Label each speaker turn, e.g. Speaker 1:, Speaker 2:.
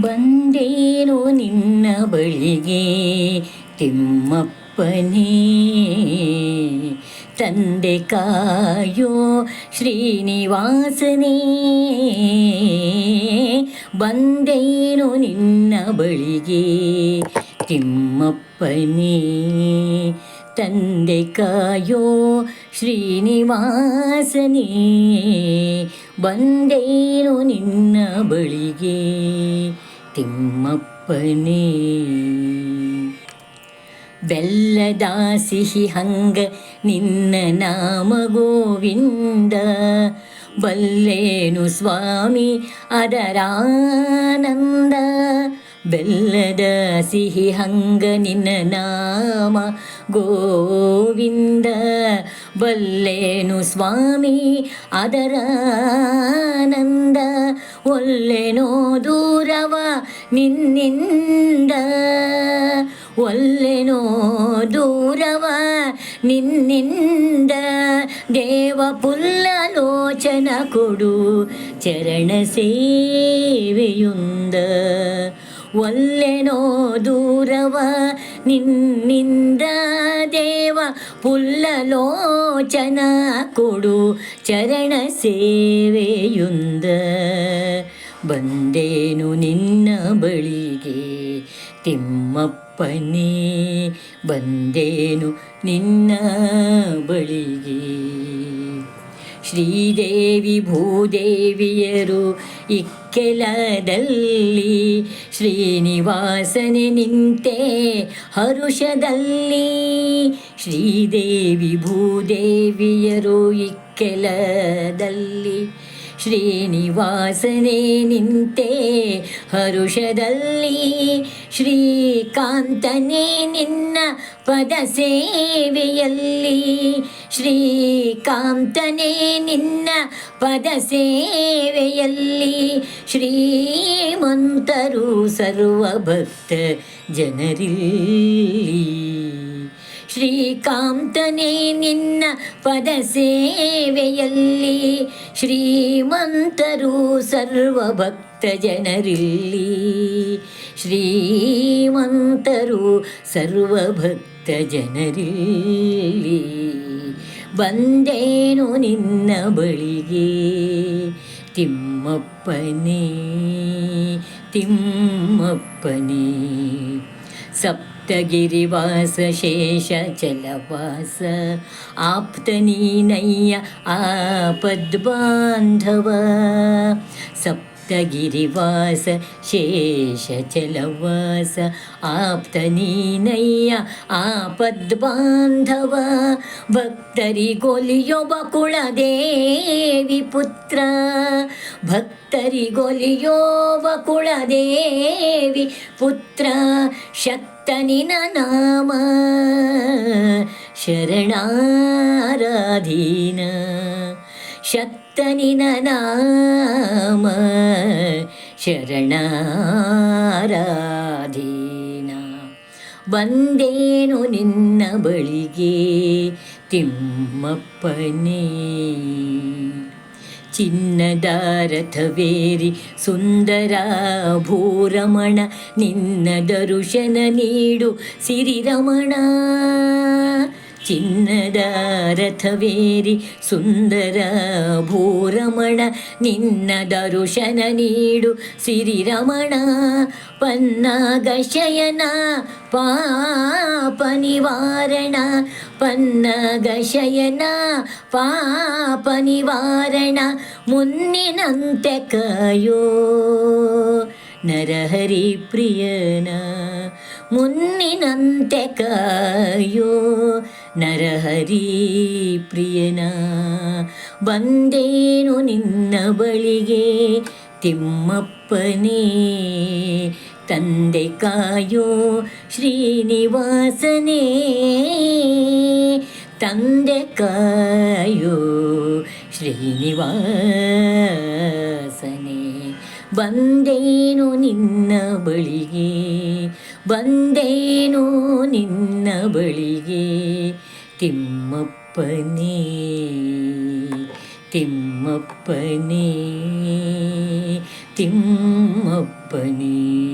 Speaker 1: ಬಂದೇನು ನಿನ್ನ ಬಳಿಗೆ ತಿಮ್ಮಪ್ಪನೇ? ತಂದೆ ಕಾಯೋ ಶ್ರೀನಿವಾಸನೇ, ಬಂದೇನು ನಿನ್ನ ಬಳಿಗೆ ತಿಮ್ಮಪ್ಪನೇ? ತಂದೆ ಕಾಯೋ ಶ್ರೀನಿವಾಸನೇ, ಬಂದೇನು ನಿನ್ನ ಬಳಿಗೆ തിമ്മപ്പനേ. വെല്ലദാസിഹി ഹംഗ നിന്ന നാമ ഗോവിന്ദ വല്ലേനു സ്വാമി അദരാനന്ദ വെല്ലദാസിഹി ഹംഗ നിന്ന നാമ ഗോവിന്ദ വല്ലേനു സ്വാമി അദരാനന്ദ ഒല്ലേനോദൂ ನಿನ್ನಿಂದ ಒಲ್ಲೆನೋ ದೂರವ ನಿನ್ನಿಂದ ದೇವ ಪುಲ್ಲಲೋಚನ ಕೊಡು ಚರಣ ಸೇವೆಯುಂದ ಒಲ್ಲೆನೋ ದೂರವ ನಿನ್ನಿಂದ ದೇವ ಪುಲ್ಲಲೋಚನ ಕೊಡು ಚರಣ ಸೇವೆಯುಂದ ಬಂದೇನು ನಿನ್ನ ಬಳಿಗೆ? ತಿಮ್ಮಪ್ಪನೇ, ಬಂದೇನು ನಿನ್ನ ಬಳಿಗೆ? ಶ್ರೀದೇವಿ ಭೂದೇವಿಯರು ಇಕ್ಕೆಲದಲ್ಲಿ, ಶ್ರೀನಿವಾಸನೆ ನಿಂತೆ ಹರುಷದಲ್ಲಿ. ಶ್ರೀದೇವಿ ಭೂದೇವಿಯರು ಇಕ್ಕೆಲದಲ್ಲಿ ಶ್ರೀನಿವಾಸನೇ ನಿಂತೆ ಹರುಷದಲ್ಲಿ ಶ್ರೀಕಾಂತನೇ ನಿನ್ನ ಪದ ಸೇವೆಯಲ್ಲಿ ಶ್ರೀಕಾಂತನೇ ನಿನ್ನ ಪದ ಸೇವೆಯಲ್ಲಿ ಶ್ರೀಮಂತರು ಸರ್ವ ಭಕ್ತ ಜನರಿಲ್ಲಿ. ಶ್ರೀಕಾಂತನೇ ನಿನ್ನ ಪದ ಸೇವೆಯಲ್ಲಿ, ಶ್ರೀಮಂತರು ಸರ್ವ ಭಕ್ತ ಜನರಿಲ್ಲಿ, ಶ್ರೀಮಂತರು ಸರ್ವ ಭಕ್ತ ಜನರಿಲ್ಲಿ. ಬಂದೇನು ನಿನ್ನ ಬಳಿಗೆ ತಿಮ್ಮಪ್ಪನೇ ತಿಮ್ಮಪ್ಪನೇ. ಸಪ್ತಗಿರಿವಾಸ आप्तगिरिवास शेषचलवास आप्तनीनय्य आपद्बान्धव सप्तगिरिवास शेषचलवास आप्तनीनय्य आपद्बान्धव भक्तरि गोलियोब कुलदेवि पुत्र। भक्तरि गोलियोब कुलदेवि पुत्र। शक्ति ಶಕ್ತನಿನ ನಾಮ ಶರಣಾರಾಧೀನ. ಶಕ್ತನಿನ ನಾಮ ಶರಣಾರಾಧೀನ. ಬಂದೇನು ನಿನ್ನ ಬಳಿಗೆ ತಿಮ್ಮಪ್ಪನೇ. ಚಿನ್ನದ ರಥವೇರಿ ಸುಂದರ ಭೂರಮಣ ನಿನ್ನ ದರುಶನ ನೀಡು ಸಿರಿರಮಣ. ಚಿನ್ನದ ರಥವೇರಿ ಸುಂದರ ಭೂರಮಣ ನಿನ್ನ ದರುಶನ ನೀಡು. ಸಿರಿರಮಣ ಪನ್ನಾಗ ಶಯನ ಪಾಪ ನಿವಾರಣ ಪನ್ನಗ ಶಯನ ಪಾಪ ನಿವಾರಣ ಮುನ್ನಿನಂತೆ ಕಾಯೋ. ನರಹರಿ ಪ್ರಿಯನ, ಮುನ್ನಿನಂತೆ ಕಾಯೋ. ನರಹರಿ ಪ್ರಿಯನ ಬಂದೇನು ನಿನ್ನ ಬಳಿಗೆ ತಿಮ್ಮಪ್ಪನೇ. ತಂದೆ ಕಾಯೋ ಶ್ರೀನಿವಾಸನೇ ತಂದೆ ಕಾಯೋ ಶ್ರೀನಿವಾಸನೇ ಬಂದೇನು ನಿನ್ನ ಬಳಿಗೆ ಬಂದೇನು ನಿನ್ನ ಬಳಿಗೆ ತಿಮ್ಮಪ್ಪನೇ ತಿಮ್ಮಪ್ಪನೇ ತಿಮ್ಮಪ್ಪ ಅಪ್ಪನೇ